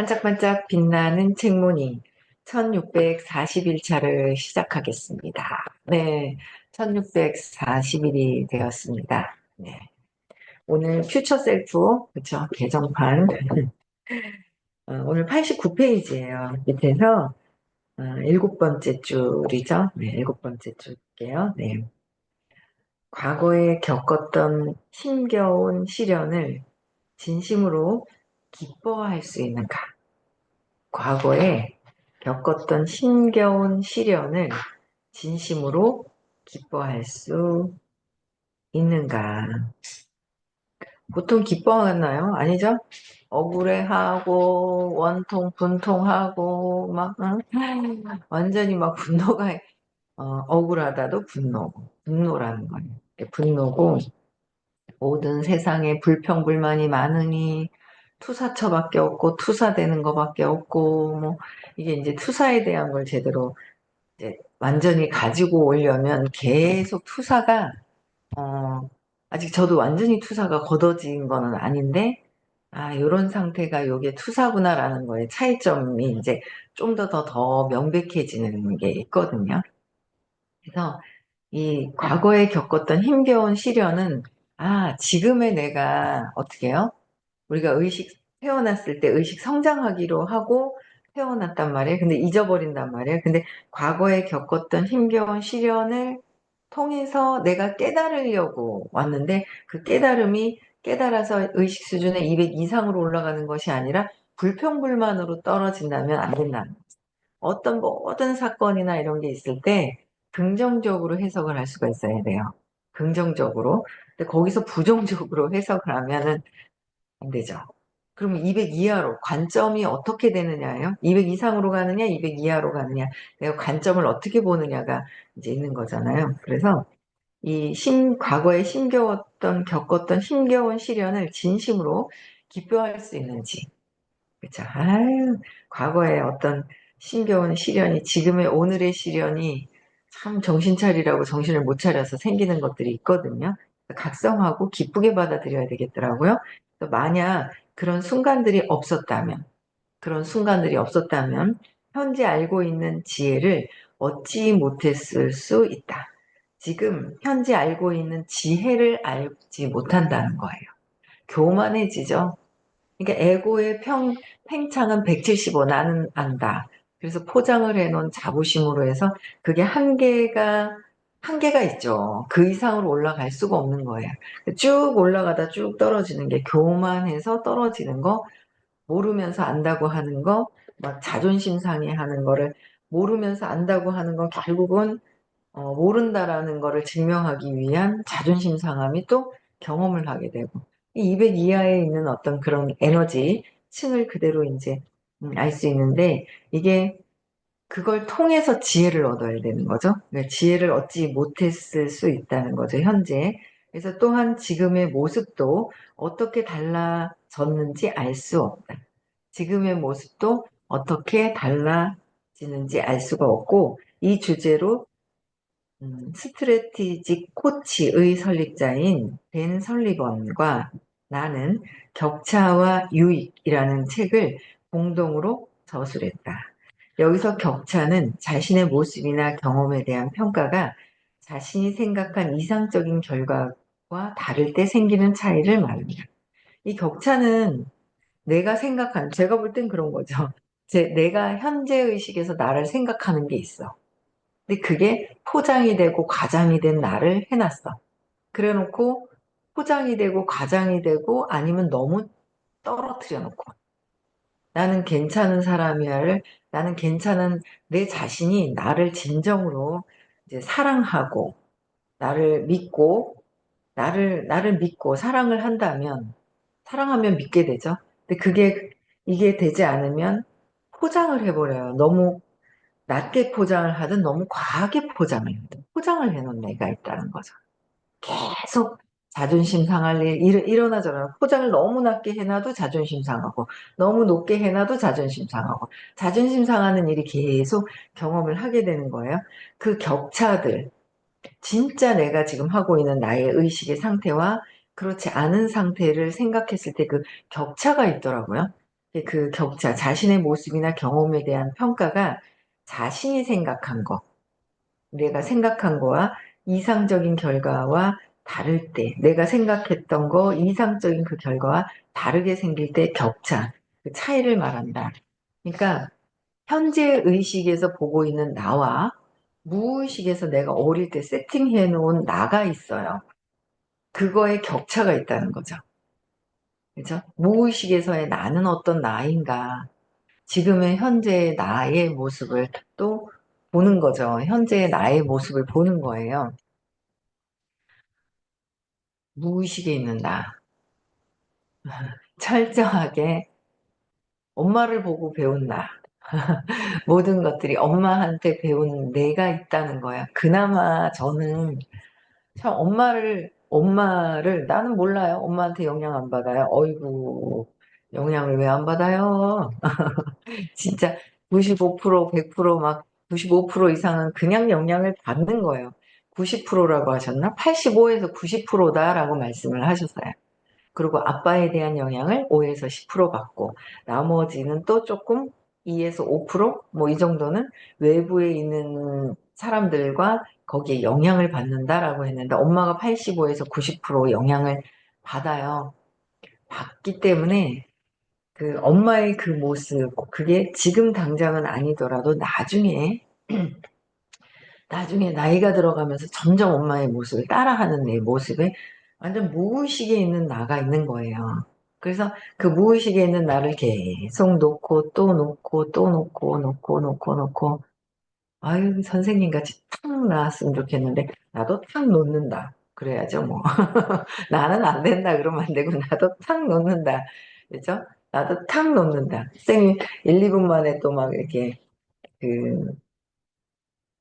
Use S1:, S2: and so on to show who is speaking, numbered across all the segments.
S1: 반짝반짝 빛나는 책무늬 1641차를 시작하겠습니다. 네, 1641일이 되었습니다. 네. 오늘 퓨처 셀프, 그쵸, 개정판. 어, 오늘 89페이지예요. 밑에서 어, 일곱 번째 줄이죠. 네, 일곱 번째 줄게요. 네. 과거에 겪었던 힘겨운 시련을 진심으로 기뻐할 수 있는가? 과거에 겪었던 힘겨운 시련을 진심으로 기뻐할 수 있는가? 보통 기뻐하나요? 아니죠? 억울해하고 원통 분통하고 막 응? 완전히 막 분노가 어, 억울하다도 분노고 분노라는 거예요. 분노고 모든 세상에 불평불만이 많으니 투사처밖에 없고 투사되는 것밖에 없고 뭐 이게 이제 투사에 대한 걸 제대로 이제 완전히 가지고 오려면 계속 투사가 어 아직 저도 완전히 투사가 걷어진 거는 아닌데 아 이런 상태가 요게 투사구나라는 거에 차이점이 이제 좀 더 더 더 명백해지는 게 있거든요. 그래서 이 과거에 겪었던 힘겨운 시련은 아 지금의 내가 어떻게 해요? 우리가 의식 태어났을 때 의식 성장하기로 하고 태어났단 말이에요. 근데 잊어버린단 말이에요. 근데 과거에 겪었던 힘겨운 시련을 통해서 내가 깨달으려고 왔는데 그 깨달음이 깨달아서 의식 수준의 200 이상으로 올라가는 것이 아니라 불평불만으로 떨어진다면 안 된다는 거죠. 어떤 모든 사건이나 이런 게 있을 때 긍정적으로 해석을 할 수가 있어야 돼요. 긍정적으로. 근데 거기서 부정적으로 해석을 하면은 안 되죠. 그러면 200 이하로 관점이 어떻게 되느냐예요? 200 이상으로 가느냐, 200 이하로 가느냐. 내가 관점을 어떻게 보느냐가 이제 있는 거잖아요. 그래서 이 심, 과거에 힘겨웠던, 겪었던 힘겨운 시련을 진심으로 기뻐할 수 있는지. 그쵸. 아유, 과거에 어떤 힘겨운 시련이, 지금의 오늘의 시련이 참 정신 차리라고 정신을 못 차려서 생기는 것들이 있거든요. 각성하고 기쁘게 받아들여야 되겠더라고요. 만약 그런 순간들이 없었다면, 그런 순간들이 없었다면, 현재 알고 있는 지혜를 얻지 못했을 수 있다. 지금 현재 알고 있는 지혜를 알지 못한다는 거예요. 교만해지죠. 그러니까 에고의 평, 팽창은 175, 나는 안다. 그래서 포장을 해놓은 자부심으로 해서 그게 한계가 한계가 있죠. 그 이상으로 올라갈 수가 없는 거예요. 쭉 올라가다 쭉 떨어지는 게 교만해서 떨어지는 거, 모르면서 안다고 하는 거, 막 자존심 상해하는 거를 모르면서 안다고 하는 건 결국은 어, 모른다라는 거를 증명하기 위한 자존심 상함이 또 경험을 하게 되고 200 이하에 있는 어떤 그런 에너지 층을 그대로 이제 음, 알수 있는데 이게 그걸 통해서 지혜를 얻어야 되는 거죠. 그러니까 지혜를 얻지 못했을 수 있다는 거죠, 현재. 그래서 또한 지금의 모습도 어떻게 달라졌는지 알 수 없다. 지금의 모습도 어떻게 달라지는지 알 수가 없고, 이 주제로 음, 스트레티직 코치의 설립자인 벤 설리번과 나는 격차와 유익이라는 책을 공동으로 저술했다. 여기서 격차는 자신의 모습이나 경험에 대한 평가가 자신이 생각한 이상적인 결과와 다를 때 생기는 차이를 말합니다. 이 격차는 내가 생각한, 제가 볼 땐 그런 거죠. 제, 내가 현재 의식에서 나를 생각하는 게 있어. 근데 그게 포장이 되고 과장이 된 나를 해놨어. 그래 놓고 포장이 되고 과장이 되고 아니면 너무 떨어뜨려 놓고 나는 괜찮은 사람이야를 나는 괜찮은 내 자신이 나를 진정으로 이제 사랑하고 나를 믿고 나를 나를 믿고 사랑을 한다면 사랑하면 믿게 되죠. 근데 그게 이게 되지 않으면 포장을 해버려요. 너무 낮게 포장을 하든 너무 과하게 포장을 하든 포장을 해놓은 애가 있다는 거죠. 계속 자존심 상할 일 일, 일어나잖아요. 포장을 너무 낮게 해놔도 자존심 상하고 너무 높게 해놔도 자존심 상하고 자존심 상하는 일이 계속 경험을 하게 되는 거예요. 그 격차들 진짜 내가 지금 하고 있는 나의 의식의 상태와 그렇지 않은 상태를 생각했을 때 그 격차가 있더라고요. 그 격차, 자신의 모습이나 경험에 대한 평가가 자신이 생각한 거, 내가 생각한 거와 이상적인 결과와 다를 때, 내가 생각했던 거 이상적인 그 결과와 다르게 생길 때 격차, 그 차이를 말한다. 그러니까 현재 의식에서 보고 있는 나와 무의식에서 내가 어릴 때 세팅해 놓은 나가 있어요. 그거에 격차가 있다는 거죠. 그죠? 무의식에서의 나는 어떤 나인가. 지금의 현재의 나의 모습을 또 보는 거죠. 현재의 나의 모습을 보는 거예요. 무의식에 있는 나. 철저하게 엄마를 보고 배운 나. 모든 것들이 엄마한테 배운 내가 있다는 거야. 그나마 저는 참 엄마를 엄마를 나는 몰라요. 엄마한테 영향 안 받아요. 어이구 영향을 왜 안 받아요? 진짜 95% 100%막 95% 이상은 그냥 영향을 받는 거예요. 90%라고 하셨나? 85에서 90%다라고 말씀을 하셨어요. 그리고 아빠에 대한 영향을 5에서 10% 받고 나머지는 또 조금 2에서 5%뭐 이 정도는 외부에 있는 사람들과 거기에 영향을 받는다라고 했는데 엄마가 85에서 90% 영향을 받아요. 받기 때문에 그 엄마의 그 모습 그게 지금 당장은 아니더라도 나중에 나중에 나이가 들어가면서 점점 엄마의 모습을 따라하는 내 모습에 완전 무의식에 있는 나가 있는 거예요. 그래서 그 무의식에 있는 나를 계속 놓고 또 놓고 또 놓고 놓고 놓고 놓고 아유 선생님 같이 탁 나왔으면 좋겠는데 나도 탁 놓는다. 그래야죠 뭐. 나는 안 된다 그러면 안 되고 나도 탁 놓는다. 그죠? 나도 탁 놓는다. 선생님 1, 2분 만에 또 막 이렇게 그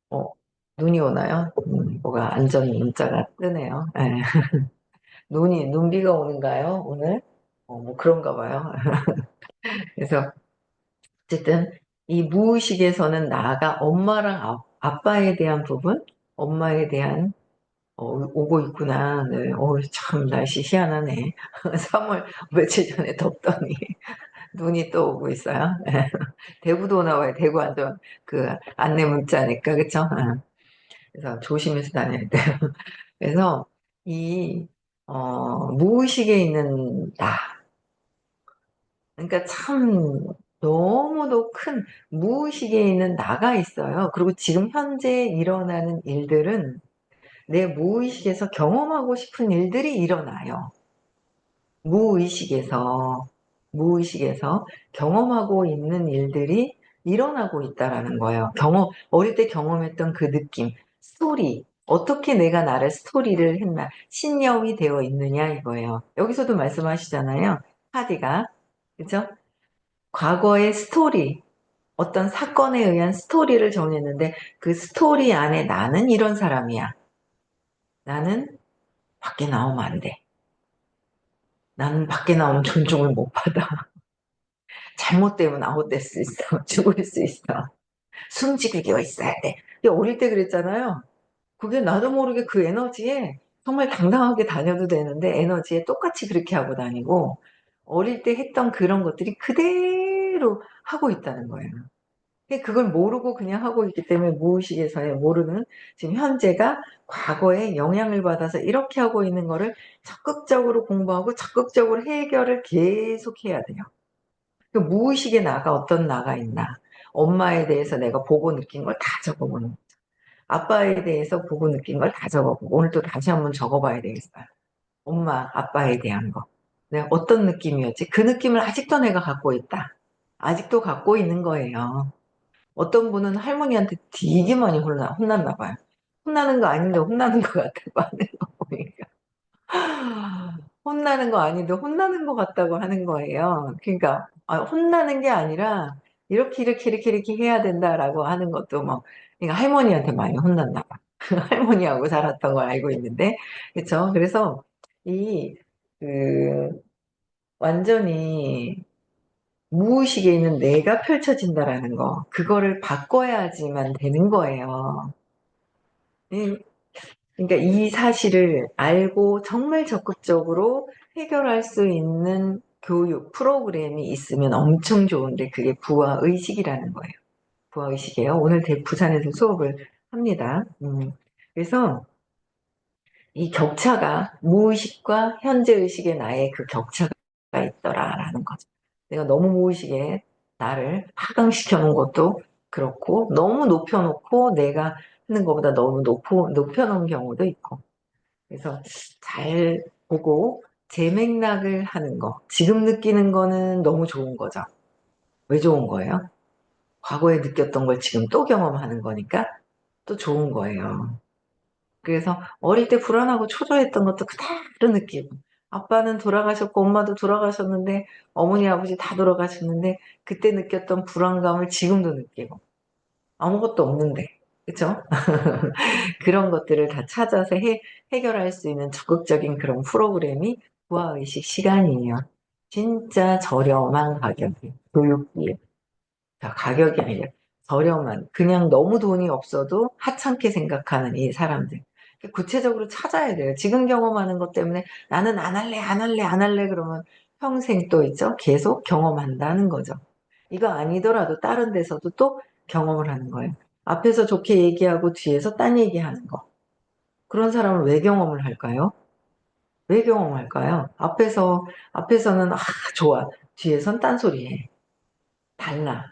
S1: 어, 눈이 오나요? 음, 뭐가 안전 문자가 뜨네요. 예. 눈이, 눈비가 오는가요, 오늘? 어, 뭐 그런가 봐요. 그래서, 어쨌든, 이 무의식에서는 나가 엄마랑 아, 아빠에 대한 부분, 엄마에 대한, 어, 오고 있구나. 네. 어, 참, 날씨 희한하네. 3월 며칠 전에 덥더니, 눈이 또 오고 있어요. 대구도 오나 봐요. 대구 완전 그 안내 문자니까, 그쵸? 어. 그래서 조심해서 다녀야 돼요. 그래서 이 어, 무의식에 있는 나. 그러니까 참 너무도 큰 무의식에 있는 나가 있어요. 그리고 지금 현재 일어나는 일들은 내 무의식에서 경험하고 싶은 일들이 일어나요. 무의식에서 무의식에서 경험하고 있는 일들이 일어나고 있다라는 거예요. 경험 어릴 때 경험했던 그 느낌, 스토리 어떻게 내가 나를 스토리를 했나 신념이 되어 있느냐 이거예요. 여기서도 말씀하시잖아요. 하디가 그죠? 과거의 스토리 어떤 사건에 의한 스토리를 정했는데 그 스토리 안에 나는 이런 사람이야. 나는 밖에 나오면 안 돼. 나는 밖에 나오면 존중을 못 받아. 잘못되면 아웃될 수 있어. 죽을 수 있어. 숨지기가 있어야 돼. 어릴 때 그랬잖아요. 그게 나도 모르게 그 에너지에 정말 당당하게 다녀도 되는데 에너지에 똑같이 그렇게 하고 다니고 어릴 때 했던 그런 것들이 그대로 하고 있다는 거예요. 그걸 모르고 그냥 하고 있기 때문에 무의식에서의 모르는 지금 현재가 과거에 영향을 받아서 이렇게 하고 있는 거를 적극적으로 공부하고 적극적으로 해결을 계속 해야 돼요. 그 무의식의 나가 어떤 나가 있나 엄마에 대해서 내가 보고 느낀 걸 다 적어보는 거죠. 아빠에 대해서 보고 느낀 걸 다 적어보고 오늘 또 다시 한번 적어봐야 되겠어요. 엄마, 아빠에 대한 거. 내가 어떤 느낌이었지? 그 느낌을 아직도 내가 갖고 있다. 아직도 갖고 있는 거예요. 어떤 분은 할머니한테 되게 많이 혼나, 혼났나 봐요. 혼나는 거 아닌데 혼나는 것 같다고 하는 거 보니까. 혼나는 거 아닌데 혼나는 것 같다고 하는 거예요. 그러니까 아, 혼나는 게 아니라 이렇게 이렇게 이렇게 이렇게 해야 된다라고 하는 것도 뭐 그러니까 할머니한테 많이 혼났나 봐. 할머니하고 살았던 걸 알고 있는데 그렇죠. 그래서 이 그 완전히 무의식에 있는 내가 펼쳐진다라는 거, 그거를 바꿔야지만 되는 거예요. 그러니까 이 사실을 알고 정말 적극적으로 해결할 수 있는 교육 프로그램이 있으면 엄청 좋은데 그게 부하의식이라는 거예요. 부하의식이에요. 오늘 대 부산에서 수업을 합니다. 음, 그래서 이 격차가 무의식과 현재의식의 나의 그 격차가 있더라라는 거죠. 내가 너무 무의식에 나를 하강시켜 놓은 것도 그렇고 너무 높여놓고 내가 하는 것보다 너무 높여, 높여놓은 경우도 있고 그래서 잘 보고 재맥락을 하는 거 지금 느끼는 거는 너무 좋은 거죠. 왜 좋은 거예요? 과거에 느꼈던 걸 지금 또 경험하는 거니까 또 좋은 거예요. 그래서 어릴 때 불안하고 초조했던 것도 그대로 느끼고 아빠는 돌아가셨고 엄마도 돌아가셨는데 어머니 아버지 다 돌아가셨는데 그때 느꼈던 불안감을 지금도 느끼고 아무것도 없는데 그쵸? 그런 것들을 다 찾아서 해, 해결할 수 있는 적극적인 그런 프로그램이 부하의식 시간이에요. 진짜 저렴한 가격이 교육비 가격이 아니라 저렴한 그냥 너무 돈이 없어도 하찮게 생각하는 이 사람들 구체적으로 찾아야 돼요. 지금 경험하는 것 때문에 나는 안 할래 안 할래 안 할래 그러면 평생 또 있죠. 계속 경험한다는 거죠. 이거 아니더라도 다른 데서도 또 경험을 하는 거예요. 앞에서 좋게 얘기하고 뒤에서 딴 얘기하는 거. 그런 사람은 왜 경험을 할까요? 왜 경험할까요? 앞에서 앞에서는 아 좋아 뒤에선 딴소리 해. 달라.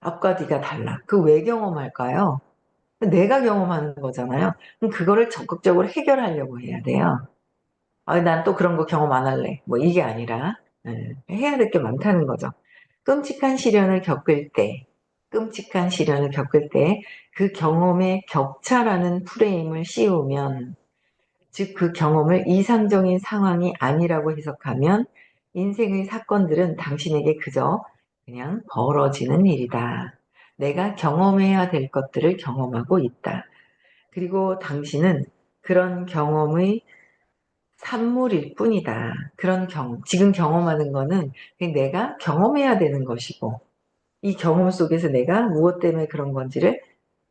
S1: 앞과 뒤가 달라. 그 왜 경험할까요? 내가 경험하는 거잖아요. 그럼 그거를 적극적으로 해결하려고 해야 돼요. 아, 난 또 그런 거 경험 안 할래. 뭐 이게 아니라 네, 해야 될 게 많다는 거죠. 끔찍한 시련을 겪을 때, 끔찍한 시련을 겪을 때 그 경험의 격차라는 프레임을 씌우면 즉 그 경험을 이상적인 상황이 아니라고 해석하면 인생의 사건들은 당신에게 그저 그냥 벌어지는 일이다. 내가 경험해야 될 것들을 경험하고 있다. 그리고 당신은 그런 경험의 산물일 뿐이다. 그런 경, 지금 경험하는 거는 내가 경험해야 되는 것이고, 이 경험 속에서 내가 무엇 때문에 그런 건지를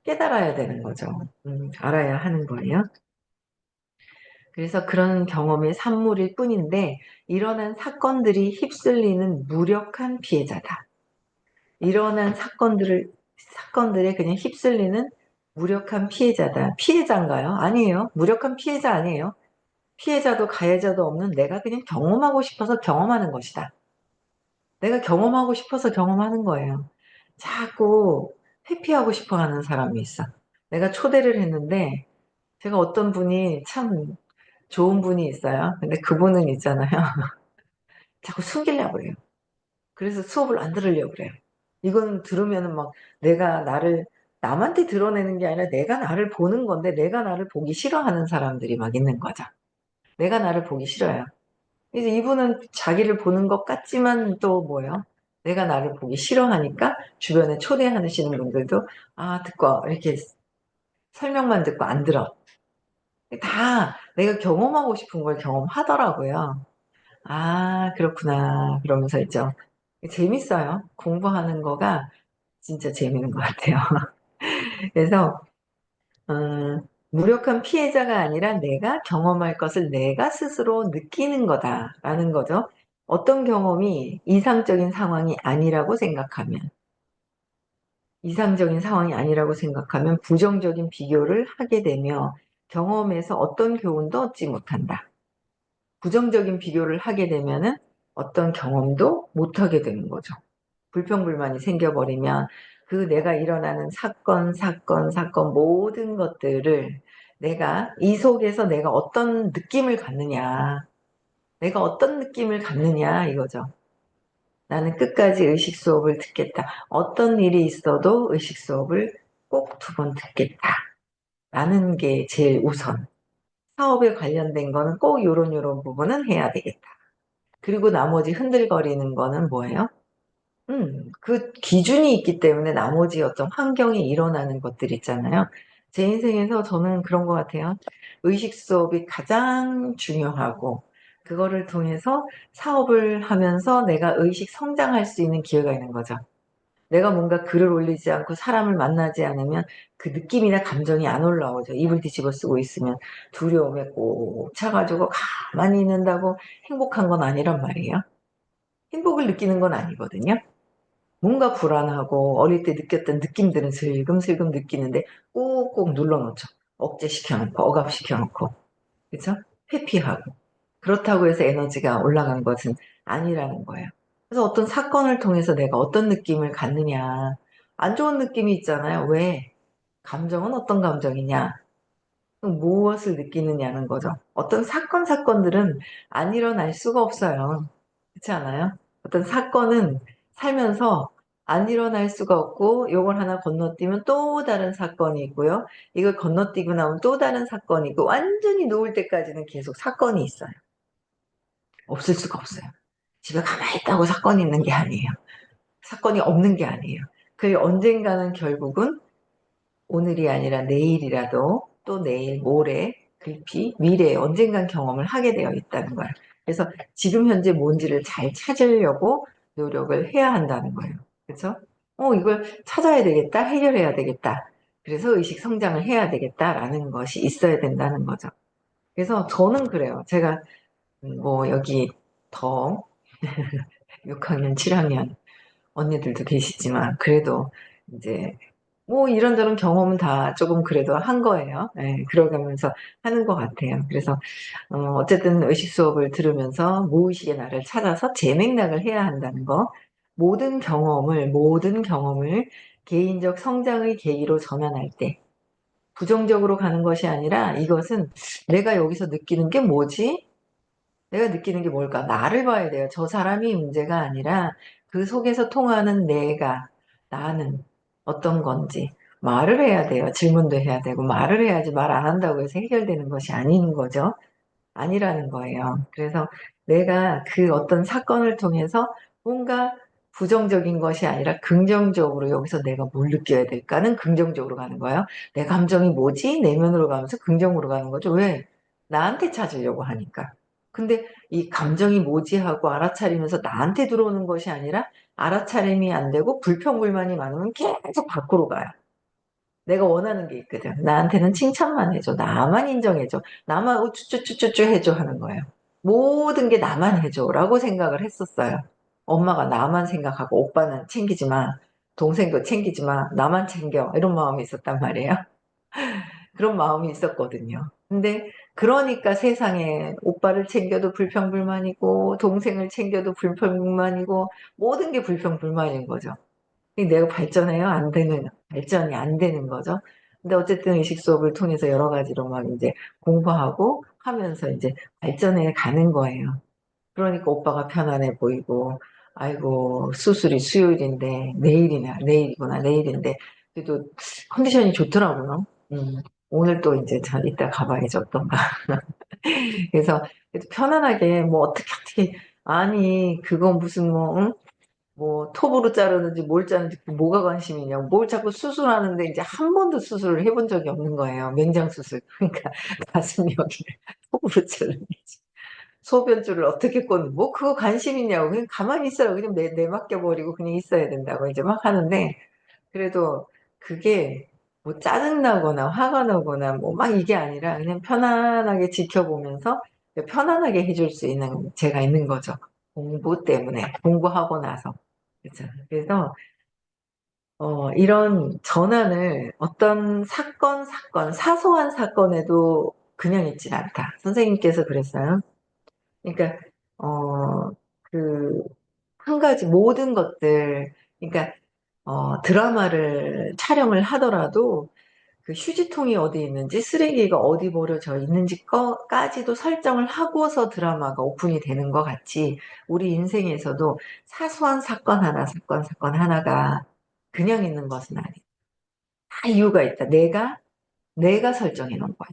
S1: 깨달아야 되는 거죠. 음, 알아야 하는 거예요. 그래서 그런 경험의 산물일 뿐인데, 일어난 사건들이 휩쓸리는 무력한 피해자다. 일어난 사건들을, 사건들에 그냥 휩쓸리는 무력한 피해자다. 피해자인가요? 아니에요. 무력한 피해자 아니에요. 피해자도 가해자도 없는 내가 그냥 경험하고 싶어서 경험하는 것이다. 내가 경험하고 싶어서 경험하는 거예요. 자꾸 회피하고 싶어 하는 사람이 있어. 내가 초대를 했는데 제가 어떤 분이 참 좋은 분이 있어요. 근데 그분은 있잖아요. 자꾸 숨기려고 그래요. 그래서 수업을 안 들으려고 그래요. 이건 들으면 막 내가 나를 남한테 드러내는 게 아니라 내가 나를 보는 건데 내가 나를 보기 싫어하는 사람들이 막 있는 거죠. 내가 나를 보기 싫어요. 이제 이분은 자기를 보는 것 같지만 또 뭐예요? 내가 나를 보기 싫어하니까 주변에 초대하시는 분들도 아 듣고 이렇게 설명만 듣고 안 들어. 다 내가 경험하고 싶은 걸 경험하더라고요. 아 그렇구나 그러면서 있죠. 재밌어요. 공부하는 거가 진짜 재밌는 것 같아요. 그래서 음, 무력한 피해자가 아니라 내가 경험할 것을 내가 스스로 느끼는 거다라는 거죠. 어떤 경험이 이상적인 상황이 아니라고 생각하면 이상적인 상황이 아니라고 생각하면 부정적인 비교를 하게 되며 경험에서 어떤 교훈도 얻지 못한다. 부정적인 비교를 하게 되면 어떤 경험도 못하게 되는 거죠. 불평불만이 생겨버리면 그 내가 일어나는 사건, 사건, 사건 모든 것들을 내가 이 속에서 내가 어떤 느낌을 갖느냐 내가 어떤 느낌을 갖느냐 이거죠. 나는 끝까지 의식 수업을 듣겠다. 어떤 일이 있어도 의식 수업을 꼭 두 번 듣겠다. 라는 게 제일 우선. 사업에 관련된 거는 꼭 요런 요런 부분은 해야 되겠다. 그리고 나머지 흔들거리는 거는 뭐예요? 음, 그 기준이 있기 때문에 나머지 어떤 환경이 일어나는 것들 있잖아요. 제 인생에서 저는 그런 것 같아요. 의식 수업이 가장 중요하고 그거를 통해서 사업을 하면서 내가 의식 성장할 수 있는 기회가 있는 거죠. 내가 뭔가 글을 올리지 않고 사람을 만나지 않으면 그 느낌이나 감정이 안 올라오죠. 입을 뒤집어 쓰고 있으면 두려움에 꼭 차가지고 가만히 있는다고 행복한 건 아니란 말이에요. 행복을 느끼는 건 아니거든요. 뭔가 불안하고 어릴 때 느꼈던 느낌들은 슬금슬금 느끼는데 꼭꼭 눌러놓죠. 억제시켜놓고 억압시켜놓고 그쵸? 회피하고 그렇다고 해서 에너지가 올라간 것은 아니라는 거예요. 그래서 어떤 사건을 통해서 내가 어떤 느낌을 갖느냐 안 좋은 느낌이 있잖아요. 왜? 감정은 어떤 감정이냐 무엇을 느끼느냐는 거죠. 어떤 사건 사건들은 안 일어날 수가 없어요. 그렇지 않아요? 어떤 사건은 살면서 안 일어날 수가 없고 요걸 하나 건너뛰면 또 다른 사건이 있고요. 이걸 건너뛰고 나면 또 다른 사건이 있고 완전히 놓을 때까지는 계속 사건이 있어요. 없을 수가 없어요. 집에 가만히 있다고 사건이 있는 게 아니에요. 사건이 없는 게 아니에요. 그 언젠가는 결국은 오늘이 아니라 내일이라도 또 내일, 모레, 글피, 미래에 언젠간 경험을 하게 되어 있다는 거예요. 그래서 지금 현재 뭔지를 잘 찾으려고 노력을 해야 한다는 거예요. 그렇죠? 어, 이걸 찾아야 되겠다, 해결해야 되겠다. 그래서 의식 성장을 해야 되겠다라는 것이 있어야 된다는 거죠. 그래서 저는 그래요. 제가 뭐 여기 더 6학년, 7학년 언니들도 계시지만 그래도 이제 뭐 이런저런 경험은 다 조금 그래도 한 거예요. 네, 그러가면서 하는 것 같아요. 그래서 어, 쨌든 의식 수업을 들으면서 무의식의 나를 찾아서 재맥락을 해야 한다는 거. 모든 경험을 모든 경험을 개인적 성장의 계기로 전환할 때 부정적으로 가는 것이 아니라 이것은 내가 여기서 느끼는 게 뭐지? 내가 느끼는 게 뭘까? 나를 봐야 돼요. 저 사람이 문제가 아니라 그 속에서 통하는 내가, 나는 어떤 건지 말을 해야 돼요. 질문도 해야 되고 말을 해야지 말 안 한다고 해서 해결되는 것이 아닌 거죠. 아니라는 거예요. 그래서 내가 그 어떤 사건을 통해서 뭔가 부정적인 것이 아니라 긍정적으로 여기서 내가 뭘 느껴야 될까는 긍정적으로 가는 거예요. 내 감정이 뭐지? 내면으로 가면서 긍정으로 가는 거죠. 왜? 나한테 찾으려고 하니까. 근데 이 감정이 뭐지 하고 알아차리면서 나한테 들어오는 것이 아니라 알아차림이 안 되고 불평불만이 많으면 계속 밖으로 가요. 내가 원하는 게 있거든. 나한테는 칭찬만 해줘. 나만 인정해줘. 나만 우쭈쭈쭈쭈 해줘 하는 거예요. 모든 게 나만 해줘 라고 생각을 했었어요. 엄마가 나만 생각하고 오빠는 챙기지 마. 동생도 챙기지 마. 나만 챙겨. 이런 마음이 있었단 말이에요. 그런 마음이 있었거든요. 근데 그러니까 세상에 오빠를 챙겨도 불평불만이고 동생을 챙겨도 불평불만이고 모든 게 불평불만인 거죠. 내가 발전해요? 안 되는 발전이 안 되는 거죠. 근데 어쨌든 의식 수업을 통해서 여러 가지로 막 이제 공부하고 하면서 이제 발전해 가는 거예요. 그러니까 오빠가 편안해 보이고 아이고 수술이 수요일인데 내일이나 내일이구나 내일인데 그래도 컨디션이 좋더라고요. 음. 오늘 또 이제 자, 이따 가봐야죠, 어떤가. 그래서 편안하게 뭐 어떻게 어떻게. 아니 그건 무슨 뭐 응? 뭐 톱으로 자르는지 뭘 자르는지 뭐가 관심이냐. 뭘 자꾸 수술하는데 이제 한 번도 수술을 해본 적이 없는 거예요. 맹장 수술. 그러니까 가슴 여기를 톱으로 자르는지. 소변줄을 어떻게 꽂는 뭐 그거 관심 있냐고. 그냥 가만히 있어라 그냥 내, 내맡겨 버리고 그냥 있어야 된다고 이제 막 하는데 그래도 그게 뭐 짜증나거나 화가 나거나 뭐 막 이게 아니라 그냥 편안하게 지켜보면서 편안하게 해줄 수 있는 제가 있는 거죠. 공부 때문에 공부하고 나서 그렇죠. 그래서 어, 이런 전환을 어떤 사건 사건 사소한 사건에도 그냥 있질 않다. 선생님께서 그랬어요. 그러니까 어, 그 한 가지 모든 것들 그러니까 어, 드라마를 촬영을 하더라도 그 휴지통이 어디 있는지 쓰레기가 어디 버려져 있는지 까지도 설정을 하고서 드라마가 오픈이 되는 것 같이 우리 인생에서도 사소한 사건 하나 사건 사건 하나가 그냥 있는 것은 아니에요. 다 이유가 있다. 내가 내가 설정해 놓은 거예요.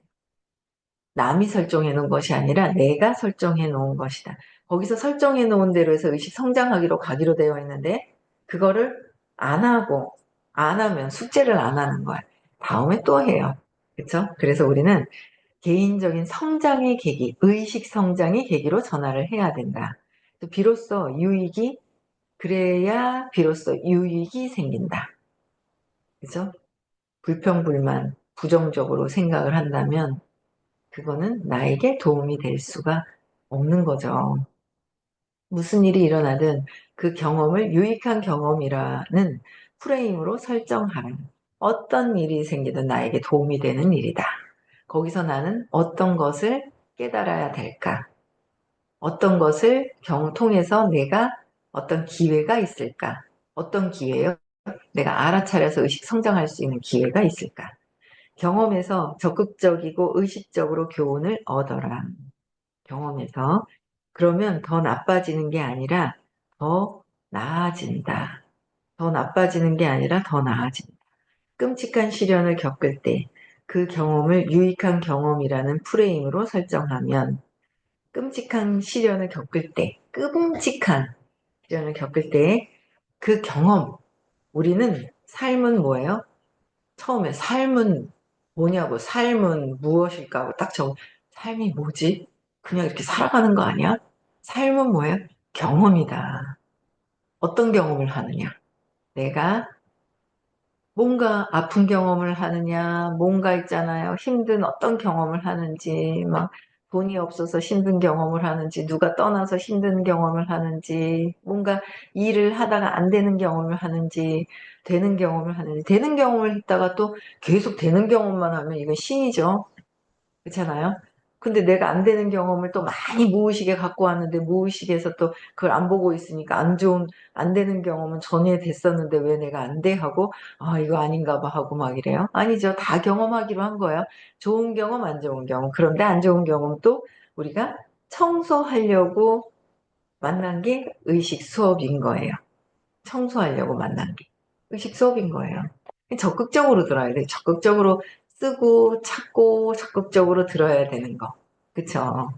S1: 남이 설정해 놓은 것이 아니라 내가 설정해 놓은 것이다. 거기서 설정해 놓은 대로 해서 의식 성장하기로 가기로 되어 있는데 그거를 안 하고 안 하면 숙제를 안 하는 거야. 다음에 또 해요. 그렇죠? 그래서 우리는 개인적인 성장의 계기, 의식 성장의 계기로 전화를 해야 된다. 비로소 유익이 그래야 비로소 유익이 생긴다. 그죠? 불평불만, 부정적으로 생각을 한다면 그거는 나에게 도움이 될 수가 없는 거죠. 무슨 일이 일어나든 그 경험을 유익한 경험이라는 프레임으로 설정하라. 어떤 일이 생기든 나에게 도움이 되는 일이다. 거기서 나는 어떤 것을 깨달아야 될까? 어떤 것을 경 통해서 내가 어떤 기회가 있을까? 어떤 기회요? 내가 알아차려서 의식 성장할 수 있는 기회가 있을까? 경험에서 적극적이고 의식적으로 교훈을 얻어라. 경험에서. 그러면 더 나빠지는 게 아니라 더 나아진다. 더 나빠지는 게 아니라 더 나아진다. 끔찍한 시련을 겪을 때 그 경험을 유익한 경험이라는 프레임으로 설정하면 끔찍한 시련을 겪을 때, 끔찍한 시련을 겪을 때 그 경험, 우리는 삶은 뭐예요? 처음에 삶은 뭐냐고, 삶은 무엇일까 하고 딱 적어. 삶이 뭐지? 그냥 이렇게 살아가는 거 아니야? 삶은 뭐예요? 경험이다. 어떤 경험을 하느냐? 내가 뭔가 아픈 경험을 하느냐, 뭔가 있잖아요. 힘든 어떤 경험을 하는지, 막 돈이 없어서 힘든 경험을 하는지, 누가 떠나서 힘든 경험을 하는지, 뭔가 일을 하다가 안 되는 경험을 하는지, 되는 경험을 하는지, 되는 경험을 했다가 또 계속 되는 경험만 하면 이건 신이죠. 그렇잖아요. 근데 내가 안 되는 경험을 또 많이 무의식에 갖고 왔는데 무의식에서 또 그걸 안 보고 있으니까 안 좋은 안 되는 경험은 전에 됐었는데 왜 내가 안 돼? 하고 아 이거 아닌가 봐 하고 막 이래요. 아니죠. 다 경험하기로 한 거예요. 좋은 경험 안 좋은 경험. 그런데 안 좋은 경험도 우리가 청소하려고 만난 게 의식 수업인 거예요. 청소하려고 만난 게 의식 수업인 거예요. 적극적으로 들어야 돼. 적극적으로 쓰고 찾고 적극적으로 들어야 되는 거. 그쵸?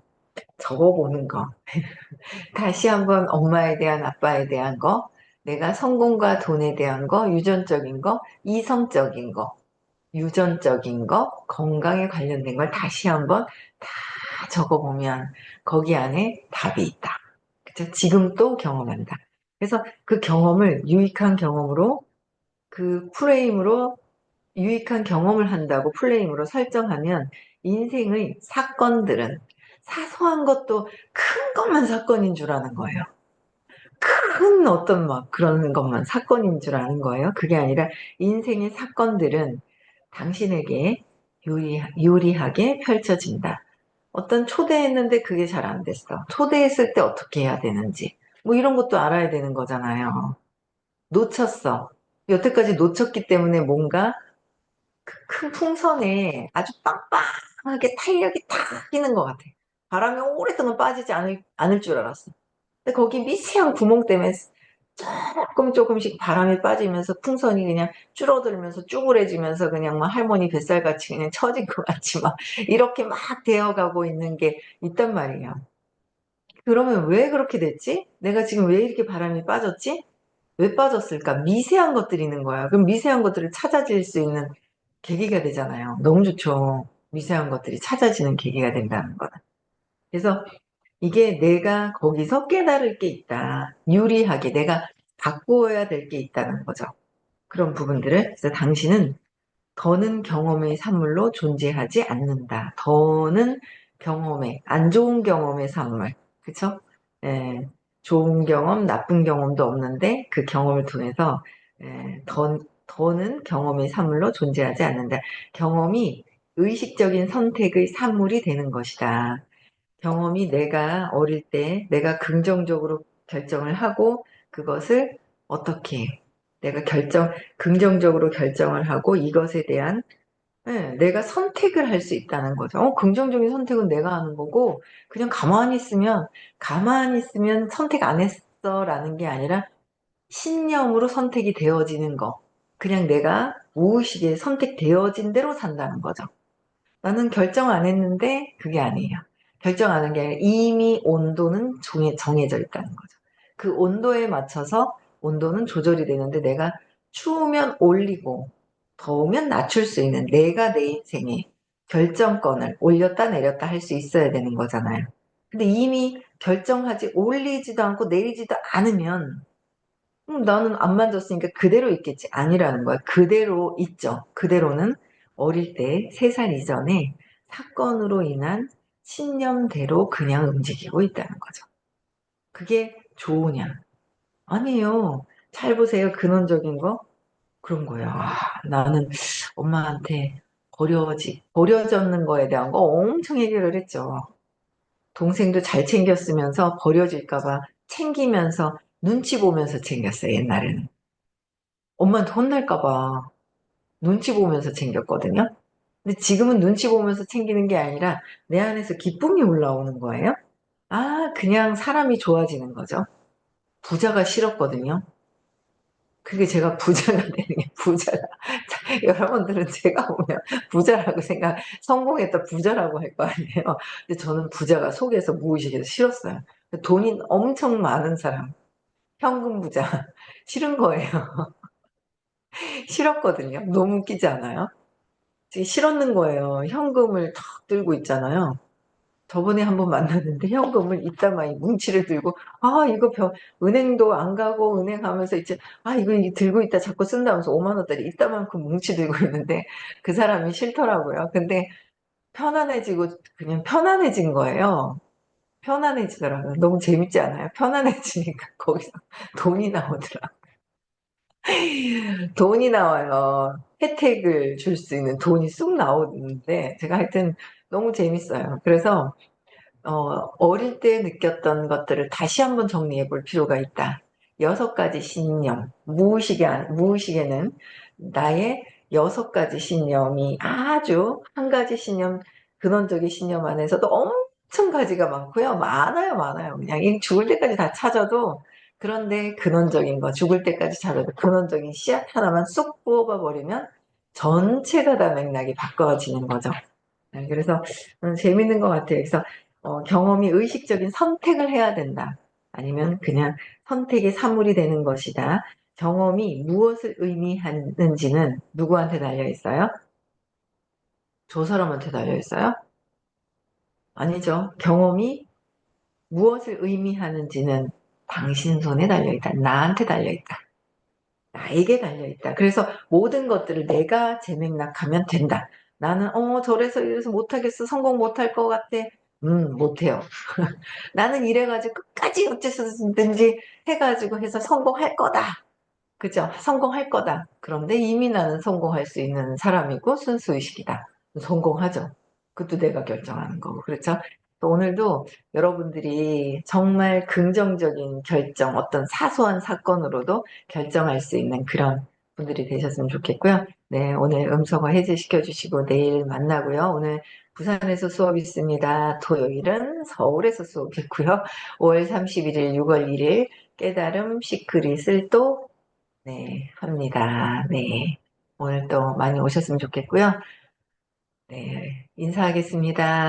S1: 적어보는 거. 다시 한번 엄마에 대한 아빠에 대한 거, 내가 성공과 돈에 대한 거, 유전적인 거, 이성적인 거, 유전적인 거, 건강에 관련된 걸 다시 한번 다 적어보면 거기 안에 답이 있다. 그쵸? 지금 또 경험한다. 그래서 그 경험을 유익한 경험으로 그 프레임으로 유익한 경험을 한다고 플레임으로 설정하면 인생의 사건들은 사소한 것도 큰 것만 사건인 줄 아는 거예요. 큰 어떤 막 그런 것만 사건인 줄 아는 거예요. 그게 아니라 인생의 사건들은 당신에게 유리, 유리하게 펼쳐진다. 어떤 초대했는데 그게 잘 안 됐어. 초대했을 때 어떻게 해야 되는지. 뭐 이런 것도 알아야 되는 거잖아요. 놓쳤어. 여태까지 놓쳤기 때문에 뭔가 큰 풍선에 아주 빵빵하게 탄력이 탁 끼는 것 같아. 바람이 오랫동안 빠지지 않을, 않을 줄 알았어. 근데 거기 미세한 구멍 때문에 조금 조금씩 바람이 빠지면서 풍선이 그냥 줄어들면서 쭈그레지면서 그냥 막 할머니 뱃살같이 그냥 처진 것 같이 막 이렇게 막 되어가고 있는 게 있단 말이야. 그러면 왜 그렇게 됐지? 내가 지금 왜 이렇게 바람이 빠졌지? 왜 빠졌을까? 미세한 것들이 있는 거야. 그럼 미세한 것들을 찾아질 수 있는 계기가 되잖아요. 너무 좋죠. 미세한 것들이 찾아지는 계기가 된다는 거는. 그래서 이게 내가 거기서 깨달을 게 있다. 유리하게 내가 바꾸어야 될 게 있다는 거죠. 그런 부분들을 그래서 당신은 더는 경험의 산물로 존재하지 않는다. 더는 경험의 안 좋은 경험의 산물. 예, 좋은 경험, 나쁜 경험도 없는데 그 경험을 통해서 예, 더, 더는 경험의 산물로 존재하지 않는다. 경험이 의식적인 선택의 산물이 되는 것이다. 경험이 내가 어릴 때 내가 긍정적으로 결정을 하고 그것을 어떻게 내가 결정 긍정적으로 결정을 하고 이것에 대한 네, 내가 선택을 할 수 있다는 거죠. 어, 긍정적인 선택은 내가 하는 거고 그냥 가만히 있으면 가만히 있으면 선택 안 했어라는 게 아니라 신념으로 선택이 되어지는 거. 그냥 내가 무의식에 선택되어진 대로 산다는 거죠. 나는 결정 안 했는데 그게 아니에요. 결정 안한게 아니라 이미 온도는 정해, 정해져 있다는 거죠. 그 온도에 맞춰서 온도는 조절이 되는데 내가 추우면 올리고 더우면 낮출 수 있는 내가 내 인생에 결정권을 올렸다 내렸다 할 수 있어야 되는 거잖아요. 근데 이미 결정하지 올리지도 않고 내리지도 않으면 음, 나는 안 만졌으니까 그대로 있겠지. 아니라는 거야. 그대로 있죠. 그대로는 어릴 때, 3살 이전에 사건으로 인한 신념대로 그냥 움직이고 있다는 거죠. 그게 좋으냐? 아니에요. 잘 보세요. 근원적인 거. 그런 거예요. 아, 나는 엄마한테 버려지, 버려졌는 거에 대한 거 엄청 얘기를 했죠. 동생도 잘 챙겼으면서 버려질까봐 챙기면서 눈치 보면서 챙겼어요, 옛날에는. 엄마한테 혼날까봐 눈치 보면서 챙겼거든요. 근데 지금은 눈치 보면서 챙기는 게 아니라 내 안에서 기쁨이 올라오는 거예요. 아, 그냥 사람이 좋아지는 거죠. 부자가 싫었거든요. 그게 제가 부자가 되는 게 부자가 자, 여러분들은 제가 보면 부자라고 생각 성공했다 부자라고 할 거 아니에요. 근데 저는 부자가 속에서 무의식에서 싫었어요. 돈이 엄청 많은 사람 현금 부자 싫은 거예요. 싫었거든요. 너무 웃기지 않아요? 싫었는 거예요. 현금을 탁 들고 있잖아요. 저번에 한번 만났는데 현금을 이따마 이 뭉치를 들고 아 이거 병 은행도 안 가고 은행 가면서 이제 아 이거 들고 있다 자꾸 쓴다면서 5만 원짜리 이따만큼 뭉치 들고 있는데 그 사람이 싫더라고요. 근데 편안해지고 그냥 편안해진 거예요. 편안해지더라고요. 너무 재밌지 않아요? 편안해지니까 거기서 돈이 나오더라. 돈이 나와요. 혜택을 줄 수 있는 돈이 쑥 나오는데 제가 하여튼 너무 재밌어요. 그래서 어, 릴때 느꼈던 것들을 다시 한번 정리해 볼 필요가 있다. 여섯 가지 신념, 무의식에, 무의식에는 나의 여섯 가지 신념이 아주 한 가지 신념, 근원적인 신념 안에서도 엄청 가지가 많고요. 많아요, 많아요. 그냥 죽을 때까지 다 찾아도 그런데 근원적인 거, 죽을 때까지 찾아도 근원적인 씨앗 하나만 쏙 뽑아 버리면 전체가 다 맥락이 바꿔지는 거죠. 네, 그래서 음, 재밌는 것 같아요. 그래서 어, 경험이 의식적인 선택을 해야 된다. 아니면 그냥 선택의 사물이 되는 것이다. 경험이 무엇을 의미하는지는 누구한테 달려 있어요? 저 사람한테 달려 있어요? 아니죠. 경험이 무엇을 의미하는지는 당신 손에 달려 있다. 나한테 달려 있다. 나에게 달려 있다. 그래서 모든 것들을 내가 재맥락하면 된다. 나는 어 저래서 이래서 못하겠어. 성공 못할 것 같아. 음 못해요. 나는 이래가지고 끝까지 어째서든지 해가지고 해서 성공할 거다. 그죠? 성공할 거다. 그런데 이미 나는 성공할 수 있는 사람이고 순수의식이다. 성공하죠. 그것도 내가 결정하는 거고. 그렇죠? 또 오늘도 여러분들이 정말 긍정적인 결정, 어떤 사소한 사건으로도 결정할 수 있는 그런 분들이 되셨으면 좋겠고요. 네, 오늘 음성화 해제시켜 주시고 내일 만나고요. 오늘 부산에서 수업 있습니다. 토요일은 서울에서 수업 있고요. 5월 31일, 6월 1일 깨달음 시크릿을 또 네, 합니다. 네. 오늘 또 많이 오셨으면 좋겠고요. 네, 인사하겠습니다.